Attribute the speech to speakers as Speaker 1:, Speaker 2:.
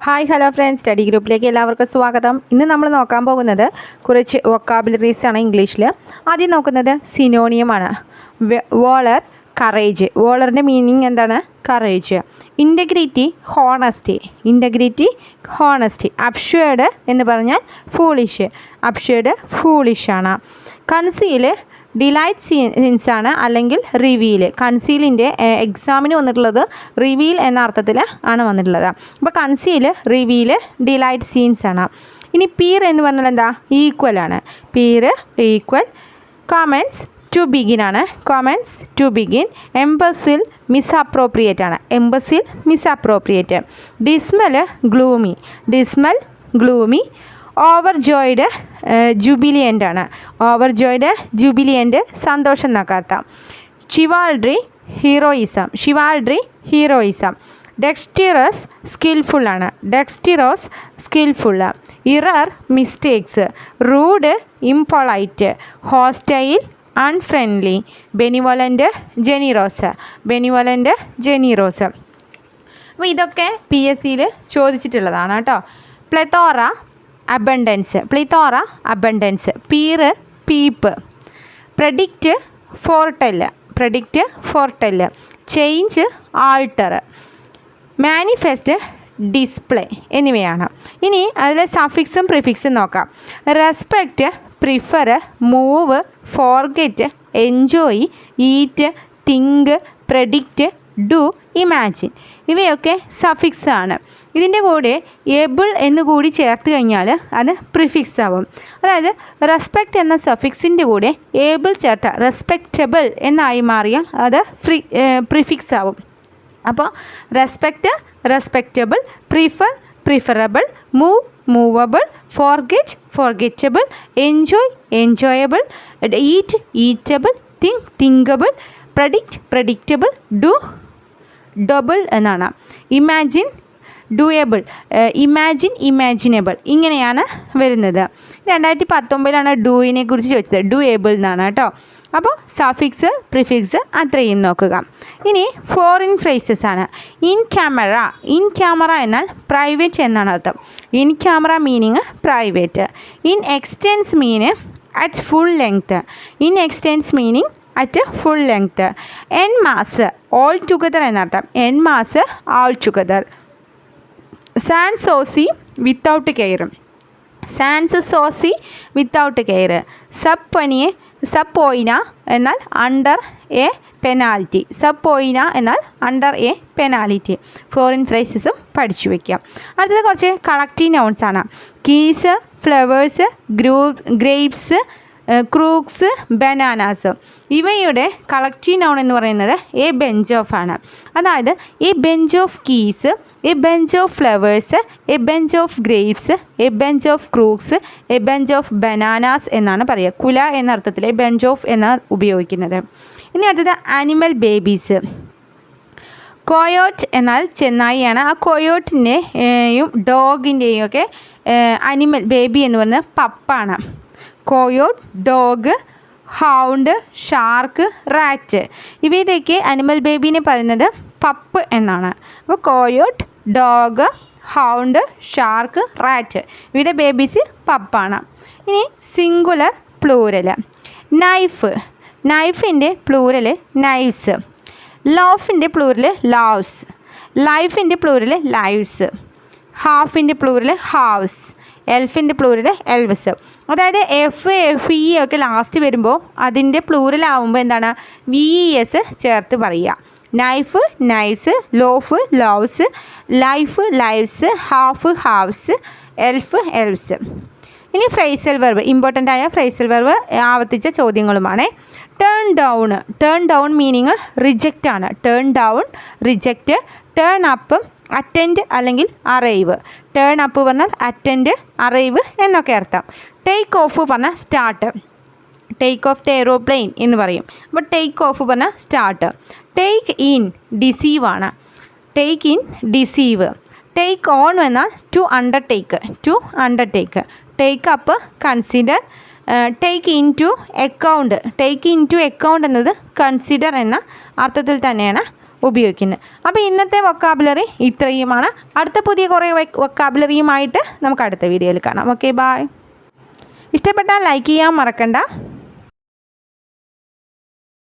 Speaker 1: Hi hello friends. Study ഗ്രൂപ്പിലേക്ക് എല്ലാവർക്കും സ്വാഗതം. ഇന്ന് നമ്മൾ നോക്കാൻ പോകുന്നത് കുറച്ച് വൊക്കാബുലറീസ് ആണ് ഇംഗ്ലീഷിൽ ആദ്യം നോക്കുന്നത് സിനോണിയമാണ് വോളർ കറേജ് വോളറിന്റെ മീനിങ് എന്താണ്? Courage integrity honesty integrity honesty absurd എന്ന് പറഞ്ഞാൽ ഫൂളിഷ് അപ്ഷേർഡ് ഫൂളിഷാണ് കൺസീൽ ഡിലൈറ്റ് സീൻസ് ആണ് അല്ലെങ്കിൽ റിവീൽ കൺസീലിന്റെ എക്സാമിന് വന്നിട്ടുള്ളത് റിവീൽ എന്ന അർത്ഥത്തിൽ ആണ് വന്നിട്ടുള്ളത്. അപ്പോൾ കൺസീൽ റിവീൽ ഡിലൈറ്റ് സീൻസ് ആണ്. ഇനി പീർ എന്ന് പറഞ്ഞാൽ എന്താ? ഈക്വൽ ആണ്. Peer equal commence to begin ആണ്. Commence to begin embezzle misappropriate ആണ്. Embezzle misappropriate dismal gloomy dismal gloomy overjoyed jubilant ആണ് ഓവർ ജോയ്ഡ് ജൂബിലിയന്റ് സന്തോഷം എന്നൊക്കെ chivalry heroism. Chivalry heroism. Dexterous skilful ആണ് dexterous skilful error mistakes. Rude impolite. Hostile unfriendly. Benevolent generous. Benevolent generous. അപ്പോൾ ഇതൊക്കെ P S സിയിൽ ചോദിച്ചിട്ടുള്ളതാണ് കേട്ടോ. Plethora abundance plethora abundance peer peep. Predict foretell predict foretell change alter manifest display എന്നിവയാണ്. ഇനി അതിലെ സഫിക്സും പ്രിഫിക്സും നോക്കാം. Respect prefer move forget enjoy eat think predict do imagine ഇവയൊക്കെ സഫിക്സ് ആണ്. ഇതിന്റെ കൂടെ എബിൾ എന്ന് കൂടി ചേർത്ത് കഴിഞ്ഞാൽ അത് പ്രിഫിക്സ് ആവും. അതായത് റെസ്പെക്റ്റ് എന്ന സഫിക്സിന്റെ കൂടെ ഏബിൾ ചേർത്ത റെസ്പെക്റ്റബിൾ എന്നായി മാറിയാൽ അത് ഫ്രീ പ്രിഫിക്സ് ആവും. അപ്പോൾ respect respectable prefer preferable move movable forget forgettable enjoy enjoyable eat eatable think thinkable predict predictable do doable എന്നാണ്. ഇമാജിൻ ഡുയബിൾ ഇമാജിൻ ഇമാജിനബിൾ ഇങ്ങനെയാണ് വരുന്നത്. രണ്ടായിരത്തി പത്തൊമ്പതിലാണ് ഡൂയിനെ കുറിച്ച് ചോദിച്ചത്. ഡുയേബിൾ എന്നാണ് കേട്ടോ. അപ്പോൾ സഫിക്സ് പ്രിഫിക്സ് അത്രയും നോക്കുക. ഇനി ഫോറിൻ ഫ്രേസസ് ആണ്. ഇൻ ക്യാമറ ഇൻ ക്യാമറ എന്നാൽ പ്രൈവറ്റ് എന്നാണ് അർത്ഥം. In camera meaning private in extenso mean at full length in extenso meaning at full length en masse all together എന്നർത്ഥം en masse all together sans souci without care sans souci without care sub poena sub poena എന്നാൽ under a penalty sub poena എന്നാൽ under a penalty foreign ഫ്രൈസസും പഠിച്ചു വയ്ക്കാം അടുത്തത് കുറച്ച് collective nouns ആണ്. Keys flowers grew grapes crooks bananas. ഇവയുടെ collective noun എന്ന് പറയുന്നത് എ ബെഞ്ച് ഓഫ് ആണ്. അതായത് a bunch of keys a bunch of flowers a bunch of grapes a bunch of crooks a bunch of bananas എന്നാണ് പറയുക. കുല എന്ന അർത്ഥത്തിൽ എ ബെഞ്ച് ഓഫ് എന്നാണ് ഉപയോഗിക്കുന്നത്. ഇനി അടുത്തത് ആനിമൽ ബേബീസ് കോയോട്ട് എന്നാൽ ചെന്നായിയാണ് ആ കോയോട്ടിന്റെയും ഡോഗിന്റെയും ഒക്കെ അനിമൽ ബേബി എന്ന് പറയുന്നത് പപ്പാണ് coyote dog hound shark rat. ഇവയുടെയൊക്കെ animal ബേബീനെ പറയുന്നത് പപ്പ് എന്നാണ്. അപ്പോൾ coyote dog hound shark rat. ഇവയുടെ ബേബീസ് പപ്പാണ്. ഇനി സിംഗുലർ പ്ലൂരൽ നൈഫ്. നൈഫിന്റെ പ്ലൂരൽ നൈഫ്സ് ലോഫിന്റെ പ്ലൂരൽ ലോവ്സ്. ലൈഫിന്റെ പ്ലൂരൽ ലൈവ്സ്. ഹാഫിന്റെ പ്ലൂരിൽ ഹാവ്സ് എൽഫിന്റെ പ്ലൂരിൽ എൽവസ് അതായത് എഫ് എഫ് ഇ ഒക്കെ ലാസ്റ്റ് വരുമ്പോൾ അതിന്റെ പ്ലൂറിലാവുമ്പോൾ എന്താണ്? വി ഇ എസ് ചേർത്ത് പറയുക. Knife knives loaf loaves life lives half halves elf elves ഇനി ഫ്രൈസൽ വെർവ് ഇമ്പോർട്ടന്റ് ആയ ഫ്രൈസൽ വെർവ് ആവർത്തിച്ച ചോദ്യങ്ങളുമാണ്. Turn down turn down meaning reject ആണ്. Turn down reject turn up attend അല്ലെങ്കിൽ അറൈവ് ടേൺ അപ്പ് പറഞ്ഞാൽ attend arrive എന്നൊക്കെ അർത്ഥം. Take off പറഞ്ഞാൽ start take off the aeroplane എന്ന് പറയും. അപ്പോൾ ടേക്ക് ഓഫ് പറഞ്ഞാൽ സ്റ്റാർട്ട് ടേക്ക് ഇൻ ഡിസീവ് ആണ്. Take in deceive take on എന്നാൽ to undertake to undertake take up consider take into account take into account എന്നത് consider എന്ന അർത്ഥത്തിൽ തന്നെയാണ് ഉപയോഗിക്കുന്നത് അപ്പോൾ ഇന്നത്തെ വൊക്കാബുലറി ഇത്രയുമാണ്. അടുത്ത പുതിയ കുറേ വൊക്കാബുലറിയുമായിട്ട് നമുക്ക് അടുത്ത വീഡിയോയിൽ കാണാം. ഓക്കെ ബായ് ഇഷ്ടപ്പെട്ടാൽ ലൈക്ക് ചെയ്യാൻ മറക്കണ്ട.